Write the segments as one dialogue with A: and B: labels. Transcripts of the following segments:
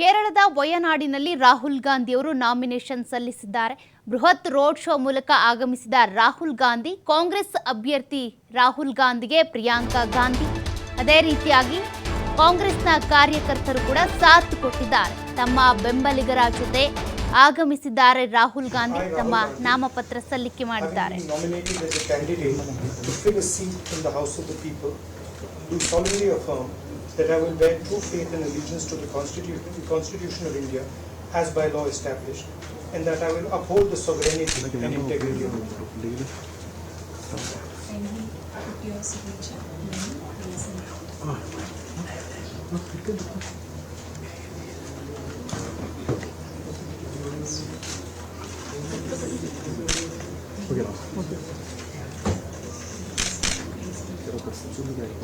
A: ಕೇರಳದ ವಯನಾಡಿನಲ್ಲಿ ರಾಹುಲ್ ಗಾಂಧಿಯವರು ನಾಮಿನೇಷನ್ ಸಲ್ಲಿಸಿದ್ದಾರೆ. ಬೃಹತ್ ರೋಡ್ ಶೋ ಮೂಲಕ ಆಗಮಿಸಿದ ರಾಹುಲ್ ಗಾಂಧಿ, ಕಾಂಗ್ರೆಸ್ ಅಭ್ಯರ್ಥಿ ರಾಹುಲ್ ಗಾಂಧಿಗೆ ಪ್ರಿಯಾಂಕಾ ಗಾಂಧಿ. ಅದೇ ರೀತಿಯಾಗಿ ಕಾಂಗ್ರೆಸ್ನ ಕಾರ್ಯಕರ್ತರು ಕೂಡ ಸಾಥ್ ಕೊಟ್ಟಿದ್ದಾರೆ. ತಮ್ಮ ಬೆಂಬಲಿಗರ ಜೊತೆ ಆಗಮಿಸಿದ್ದಾರೆ ರಾಹುಲ್ ಗಾಂಧಿ. ತಮ್ಮ ನಾಮಪತ್ರ ಸಲ್ಲಿಕೆ ಮಾಡಿದ್ದಾರೆ.
B: that I will bear true faith and allegiance to the Constitution, the Constitution of India as by law established, and that I will uphold the sovereignty and integrity of India.
C: Okay.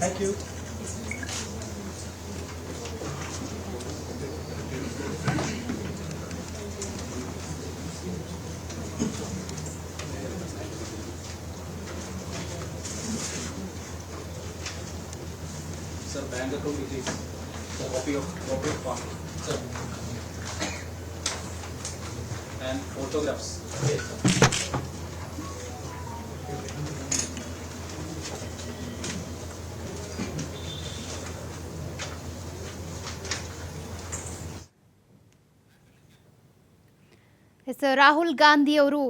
B: Thank you.
D: Sir, bank account details, sir, copy of corporate form, sir. And photographs. Yes, sir.
A: Yes, Rahul Gandhi ಅವರು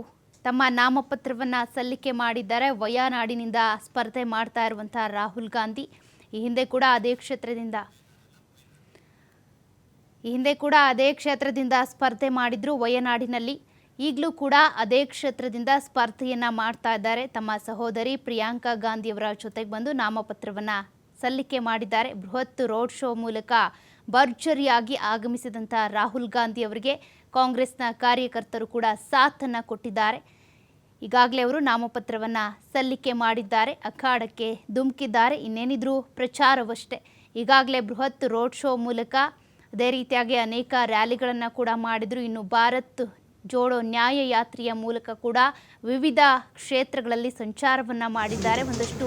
A: ತಮ್ಮ ನಾಮಪತ್ರವನ್ನು ಸಲ್ಲಿಕೆ ಮಾಡಿದ್ದಾರೆ. ವಯನಾಡಿನಿಂದ ಸ್ಪರ್ಧೆ ಮಾಡ್ತಾ ಇರುವಂತಹ ರಾಹುಲ್ ಗಾಂಧಿ ಈ ಹಿಂದೆ ಕೂಡ ಅದೇ ಕ್ಷೇತ್ರದಿಂದ, ಈ ಹಿಂದೆ ಕೂಡ ಅದೇ ಕ್ಷೇತ್ರದಿಂದ ಸ್ಪರ್ಧೆ ಮಾಡಿದ್ರು. ವಯನಾಡಿನಲ್ಲಿ ಈಗಲೂ ಕೂಡ ಅದೇ ಕ್ಷೇತ್ರದಿಂದ ಸ್ಪರ್ಧೆಯನ್ನ ಮಾಡ್ತಾ ಇದ್ದಾರೆ. ತಮ್ಮ ಸಹೋದರಿ ಪ್ರಿಯಾಂಕಾ ಗಾಂಧಿಯವರ ಜೊತೆಗೆ ಬಂದು ನಾಮಪತ್ರವನ್ನ ಸಲ್ಲಿಕೆ ಮಾಡಿದ್ದಾರೆ. ಬೃಹತ್ ರೋಡ್ ಶೋ ಮೂಲಕ ಭರ್ಜರಿಯಾಗಿ ಆಗಮಿಸಿದಂಥ ರಾಹುಲ್ ಗಾಂಧಿ ಅವರಿಗೆ ಕಾಂಗ್ರೆಸ್ನ ಕಾರ್ಯಕರ್ತರು ಕೂಡ ಸಾಥನ್ನ ಕೊಟ್ಟಿದ್ದಾರೆ. ಈಗಾಗಲೇ ಅವರು ನಾಮಪತ್ರವನ್ನು ಸಲ್ಲಿಕೆ ಮಾಡಿದ್ದಾರೆ, ಅಖಾಡಕ್ಕೆ ಧುಮುಕಿದ್ದಾರೆ, ಇನ್ನೇನಿದ್ರು ಪ್ರಚಾರವಷ್ಟೇ. ಈಗಾಗಲೇ ಬೃಹತ್ ರೋಡ್ ಶೋ ಮೂಲಕ ಅದೇ ರೀತಿಯಾಗಿ ಅನೇಕ ರ್ಯಾಲಿಗಳನ್ನು ಕೂಡ ಮಾಡಿದರು. ಇನ್ನು ಭಾರತ್ ಜೋಡೋ ನ್ಯಾಯ ಯಾತ್ರೆಯ ಮೂಲಕ ಕೂಡ ವಿವಿಧ ಕ್ಷೇತ್ರಗಳಲ್ಲಿ ಸಂಚಾರವನ್ನು ಮಾಡಿದ್ದಾರೆ. ಒಂದಷ್ಟು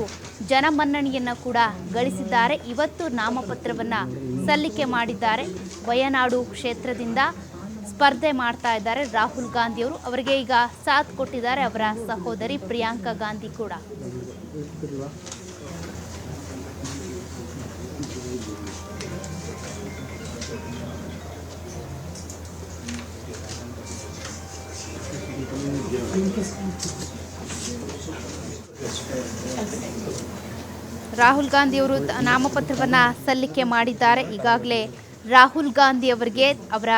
A: ಜನಮನ್ನಣೆಯನ್ನು ಕೂಡ ಗಳಿಸಿದ್ದಾರೆ. ಇವತ್ತು ನಾಮಪತ್ರವನ್ನು ಸಲ್ಲಿಕೆ ಮಾಡಿದ್ದಾರೆ. ವಯನಾಡು ಕ್ಷೇತ್ರದಿಂದ ಸ್ಪರ್ಧೆ ಮಾಡ್ತಾ ಇದ್ದಾರೆ ರಾಹುಲ್ ಗಾಂಧಿಯವರು. ಅವರಿಗೆ ಈಗ ಸಾಥ್ ಕೊಟ್ಟಿದ್ದಾರೆ ಅವರ ಸಹೋದರಿ ಪ್ರಿಯಾಂಕಾ ಗಾಂಧಿ ಕೂಡ. ರಾಹುಲ್ ಗಾಂಧಿ ಅವರು ನಾಮಪತ್ರವನ್ನ ಸಲ್ಲಿಕೆ ಮಾಡಿದ್ದಾರೆ. ಈಗಾಗಲೇ ರಾಹುಲ್ ಗಾಂಧಿ ಅವರಿಗೆ ಅವರ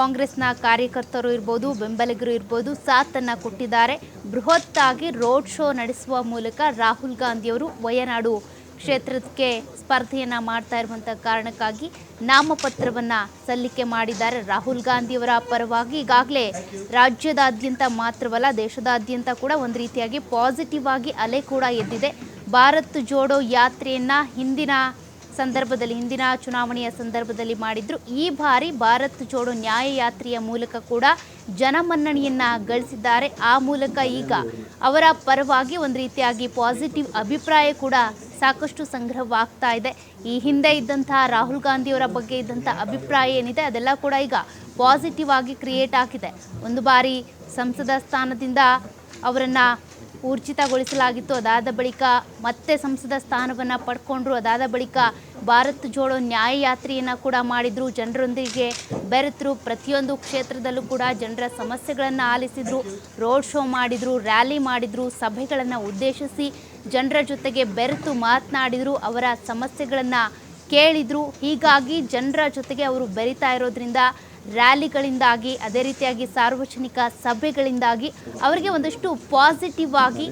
A: ಕಾಂಗ್ರೆಸ್ನ ಕಾರ್ಯಕರ್ತರು ಇರ್ಬೋದು, ಬೆಂಬಲಿಗರು ಇರ್ಬೋದು ಸಾಥನ್ನು ಕೊಟ್ಟಿದ್ದಾರೆ. ಬೃಹತ್ತಾಗಿ ರೋಡ್ ಶೋ ನಡೆಸುವ ಮೂಲಕ ರಾಹುಲ್ ಗಾಂಧಿಯವರು ವಯನಾಡು ಕ್ಷೇತ್ರಕ್ಕೆ ಸ್ಪರ್ಧೆಯನ್ನು ಮಾಡ್ತಾ ಇರುವಂಥ ಕಾರಣಕ್ಕಾಗಿ ನಾಮಪತ್ರವನ್ನು ಸಲ್ಲಿಕೆ ಮಾಡಿದ್ದಾರೆ. ರಾಹುಲ್ ಗಾಂಧಿಯವರ ಪರವಾಗಿ ಈಗಾಗಲೇ ರಾಜ್ಯದಾದ್ಯಂತ ಮಾತ್ರವಲ್ಲ, ದೇಶದಾದ್ಯಂತ ಕೂಡ ಒಂದು ರೀತಿಯಾಗಿ ಪಾಸಿಟಿವ್ ಆಗಿ ಅಲೆ ಕೂಡ ಎದ್ದಿದೆ. ಭಾರತ್ ಜೋಡೋ ಯಾತ್ರೆಯನ್ನು ಹಿಂದಿನ ಸಂದರ್ಭದಲ್ಲಿ ಹಿಂದಿನ ಚುನಾವಣೆಯ ಸಂದರ್ಭದಲ್ಲಿ ಮಾಡಿದ್ರು, ಈ ಬಾರಿ ಭಾರತ್ ಜೋಡೋ ನ್ಯಾಯಯಾತ್ರೆಯ ಮೂಲಕ ಕೂಡ ಜನಮನ್ನಣೆಯನ್ನ ಗಳಿಸಿದ್ದಾರೆ. ಆ ಮೂಲಕ ಈಗ ಅವರ ಪರವಾಗಿ ಒಂದು ರೀತಿಯಾಗಿ ಪಾಸಿಟಿವ್ ಅಭಿಪ್ರಾಯ ಕೂಡ ಸಾಕಷ್ಟು ಸಂಗ್ರಹವಾಗ್ತಾ ಇದೆ. ಈ ಹಿಂದೆ ಇದ್ದಂತಹ ರಾಹುಲ್ ಗಾಂಧಿಯವರ ಬಗ್ಗೆ ಇದ್ದಂಥ ಅಭಿಪ್ರಾಯ ಏನಿದೆ, ಅದೆಲ್ಲ ಕೂಡ ಈಗ ಪಾಸಿಟಿವ್ ಆಗಿ ಕ್ರಿಯೇಟ್ ಆಗಿದೆ. ಒಂದು ಬಾರಿ ಸಂಸದ ಸ್ಥಾನದಿಂದ ಅವರನ್ನು ಊರ್ಜಿತಗೊಳಿಸಲಾಗಿತ್ತು. ಅದಾದ ಬಳಿಕ ಮತ್ತೆ ಸಂಸದ ಸ್ಥಾನವನ್ನು ಪಡ್ಕೊಂಡ್ರು. ಅದಾದ ಬಳಿಕ ಭಾರತ್ ಜೋಡೋ ನ್ಯಾಯ ಯಾತ್ರೆಯನ್ನು ಕೂಡ ಮಾಡಿದ್ರು. ಜನರೊಂದಿಗೆ ಬೆರೆತರು. ಪ್ರತಿಯೊಂದು ಕ್ಷೇತ್ರದಲ್ಲೂ ಕೂಡ ಜನರ ಸಮಸ್ಯೆಗಳನ್ನು ಆಲಿಸಿದ್ರು. ರೋಡ್ ಶೋ ಮಾಡಿದ್ರು, ರ್ಯಾಲಿ ಮಾಡಿದ್ರು, ಸಭೆಗಳನ್ನು ಉದ್ದೇಶಿಸಿ ಜನರ ಜೊತೆಗೆ ಬೆರೆತು ಮಾತನಾಡಿದ್ರು. ಅವರ ಸಮಸ್ಯೆಗಳನ್ನು ಕೇಳಿದ್ರು. ಹೀಗಾಗಿ ಜನರ ಜೊತೆಗೆ ಅವರು ಬೆರಿತಾ ಇರೋದ್ರಿಂದ ರ್ಯಾಲಿಗಳಿಂದಾಗಿ, ಅದೇ ರೀತಿಯಾಗಿ ಸಾರ್ವಜನಿಕ ಸಭೆಗಳಿಂದಾಗಿ ಅವರಿಗೆ ಒಂದಷ್ಟು ಪಾಸಿಟಿವ್ ಆಗಿ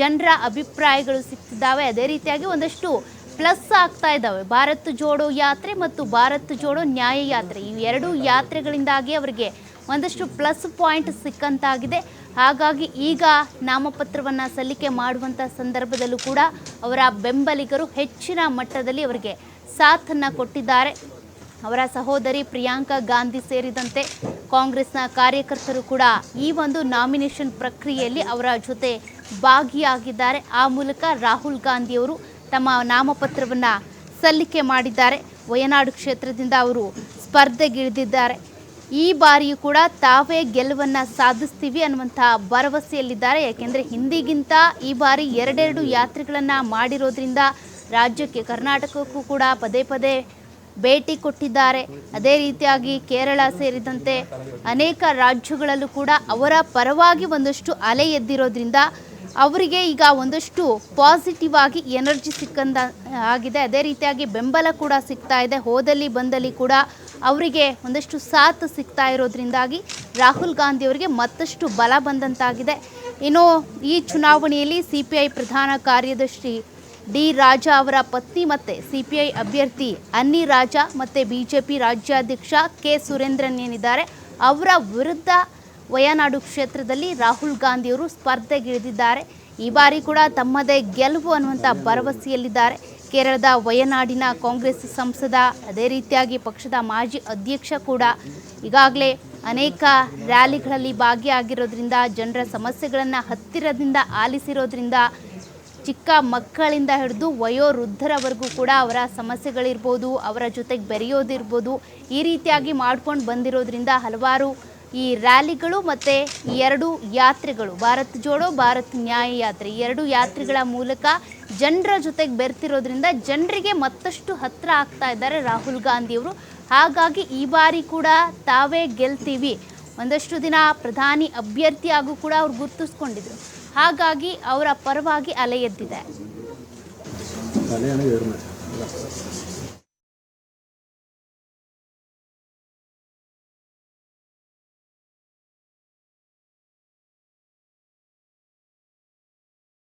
A: ಜನರ ಅಭಿಪ್ರಾಯಗಳು ಸಿಗ್ತಿದ್ದಾವೆ. ಅದೇ ರೀತಿಯಾಗಿ ಒಂದಷ್ಟು ಪ್ಲಸ್ ಆಗ್ತಾ ಇದ್ದಾವೆ. ಭಾರತ್ ಜೋಡೋ ಯಾತ್ರೆ ಮತ್ತು ಭಾರತ್ ಜೋಡೋ ನ್ಯಾಯ ಯಾತ್ರೆ. ಈ ಎರಡು ಯಾತ್ರೆಗಳಿಂದಾಗಿ ಅವರಿಗೆ ಒಂದಷ್ಟು ಪ್ಲಸ್ ಪಾಯಿಂಟ್ ಸಿಕ್ಕಂತಾಗಿದೆ. ಹಾಗಾಗಿ ಈಗ ನಾಮಪತ್ರವನ್ನು ಸಲ್ಲಿಕೆ ಮಾಡುವಂಥ ಸಂದರ್ಭದಲ್ಲೂ ಕೂಡ ಅವರ ಬೆಂಬಲಿಗರು ಹೆಚ್ಚಿನ ಮಟ್ಟದಲ್ಲಿ ಅವರಿಗೆ ಸಾಥನ್ನು ಕೊಟ್ಟಿದ್ದಾರೆ. ಅವರ ಸಹೋದರಿ ಪ್ರಿಯಾಂಕಾ ಗಾಂಧಿ ಸೇರಿದಂತೆ ಕಾಂಗ್ರೆಸ್ನ ಕಾರ್ಯಕರ್ತರು ಕೂಡ ಈ ಒಂದು ನಾಮಿನೇಷನ್ ಪ್ರಕ್ರಿಯೆಯಲ್ಲಿ ಅವರ ಜೊತೆ ಭಾಗಿಯಾಗಿದ್ದಾರೆ. ಆ ಮೂಲಕ ರಾಹುಲ್ ಗಾಂಧಿಯವರು ತಮ್ಮ ನಾಮಪತ್ರವನ್ನು ಸಲ್ಲಿಕೆ ಮಾಡಿದ್ದಾರೆ. ವಯನಾಡು ಕ್ಷೇತ್ರದಿಂದ ಅವರು ಸ್ಪರ್ಧೆಗಿಳಿದಿದ್ದಾರೆ. ಈ ಬಾರಿಯೂ ಕೂಡ ತಾವೇ ಗೆಲುವನ್ನು ಸಾಧಿಸ್ತೀವಿ ಅನ್ನುವಂಥ ಭರವಸೆಯಲ್ಲಿದ್ದಾರೆ. ಯಾಕೆಂದರೆ ಹಿಂದಿಗಿಂತ ಈ ಬಾರಿ ಎರಡೆರಡು ಯಾತ್ರೆಗಳನ್ನು ಮಾಡಿರೋದ್ರಿಂದ ರಾಜ್ಯಕ್ಕೆ, ಕರ್ನಾಟಕಕ್ಕೂ ಕೂಡ ಪದೇ ಪದೇ ಭೇಟಿ ಕೊಟ್ಟಿದ್ದಾರೆ. ಅದೇ ರೀತಿಯಾಗಿ ಕೇರಳ ಸೇರಿದಂತೆ ಅನೇಕ ರಾಜ್ಯಗಳಲ್ಲೂ ಕೂಡ ಅವರ ಪರವಾಗಿ ಒಂದಷ್ಟು ಅಲೆ ಎದ್ದಿರೋದ್ರಿಂದ ಅವರಿಗೆ ಈಗ ಒಂದಷ್ಟು ಪಾಸಿಟಿವ್ ಆಗಿ ಎನರ್ಜಿ ಸಿಕ್ಕಂದ, ಆಗಿದೆ. ಅದೇ ರೀತಿಯಾಗಿ ಬೆಂಬಲ ಕೂಡ ಸಿಗ್ತಾ ಇದೆ. ಹೋದಲ್ಲಿ ಬಂದಲ್ಲಿ ಕೂಡ ಅವರಿಗೆ ಒಂದಷ್ಟು ಸಾಥ್ ಸಿಗ್ತಾ ಇರೋದ್ರಿಂದಾಗಿ ರಾಹುಲ್ ಗಾಂಧಿ ಅವರಿಗೆ ಮತ್ತಷ್ಟು ಬಲ ಬಂದಂತಾಗಿದೆ. ಇನ್ನು ಈ ಚುನಾವಣೆಯಲ್ಲಿ ಸಿ ಪಿ ಐ ಪ್ರಧಾನ ಕಾರ್ಯದರ್ಶಿ ಡಿ ರಾಜಾ ಅವರ ಪತ್ನಿ ಮತ್ತೆ ಸಿಪಿಐ ಅಭ್ಯರ್ಥಿ ಅನ್ನಿ ರಾಜಾ ಮತ್ತೆ ಬಿಜೆಪಿ ರಾಜ್ಯಾಧ್ಯಕ್ಷ ಕೆ ಸುರೇಂದ್ರನ್ ಏನಿದ್ದಾರೆ, ಅವರ ವಿರುದ್ಧ ವಯನಾಡು ಕ್ಷೇತ್ರದಲ್ಲಿ ರಾಹುಲ್ ಗಾಂಧಿಯವರು ಸ್ಪರ್ಧೆಗಿಳಿದಿದ್ದಾರೆ. ಈ ಬಾರಿ ಕೂಡ ತಮ್ಮದೇ ಗೆಲುವು ಅನ್ನುವಂಥ ಭರವಸೆಯಲ್ಲಿದ್ದಾರೆ. ಕೇರಳದ ವಯನಾಡಿನ ಕಾಂಗ್ರೆಸ್ ಸಂಸದ, ಅದೇ ರೀತಿಯಾಗಿ ಪಕ್ಷದ ಮಾಜಿ ಅಧ್ಯಕ್ಷ ಕೂಡ. ಈಗಾಗಲೇ ಅನೇಕ ರ್ಯಾಲಿಗಳಲ್ಲಿ ಭಾಗಿಯಾಗಿರೋದ್ರಿಂದ, ಜನರ ಸಮಸ್ಯೆಗಳನ್ನು ಹತ್ತಿರದಿಂದ ಆಲಿಸಿರೋದ್ರಿಂದ ಚಿಕ್ಕ ಮಕ್ಕಳಿಂದ ಹಿಡಿದು ವಯೋವೃದ್ಧರವರೆಗೂ ಕೂಡ ಅವರ ಸಮಸ್ಯೆಗಳಿರ್ಬೋದು, ಅವರ ಜೊತೆಗೆ ಬೆರೆಯೋದಿರ್ಬೋದು, ಈ ರೀತಿಯಾಗಿ ಮಾಡ್ಕೊಂಡು ಬಂದಿರೋದ್ರಿಂದ ಹಲವಾರು ಈ ರ್ಯಾಲಿಗಳು ಮತ್ತು ಎರಡು ಯಾತ್ರೆಗಳು, ಭಾರತ್ ಜೋಡೋ, ಭಾರತ್ ನ್ಯಾಯ ಯಾತ್ರೆ. ಎರಡು ಯಾತ್ರೆಗಳ ಮೂಲಕ ಜನರ ಜೊತೆಗೆ ಬೆರ್ತಿರೋದ್ರಿಂದ ಜನರಿಗೆ ಮತ್ತಷ್ಟು ಹತ್ತಿರ ಆಗ್ತಾ ಇದ್ದಾರೆ ರಾಹುಲ್ ಗಾಂಧಿಯವರು. ಹಾಗಾಗಿ ಈ ಬಾರಿ ಕೂಡ ತಾವೇ ಗೆಲ್ತೀವಿ. ಒಂದಷ್ಟು ದಿನ ಪ್ರಧಾನಿ ಅಭ್ಯರ್ಥಿಯಾಗೂ ಕೂಡ ಅವ್ರು ಗುರುತಿಸ್ಕೊಂಡಿದ್ರು. ಹಾಗಾಗಿ ಅವರ ಪರವಾಗಿ ಅಲೆ ಎದ್ದಿದೆ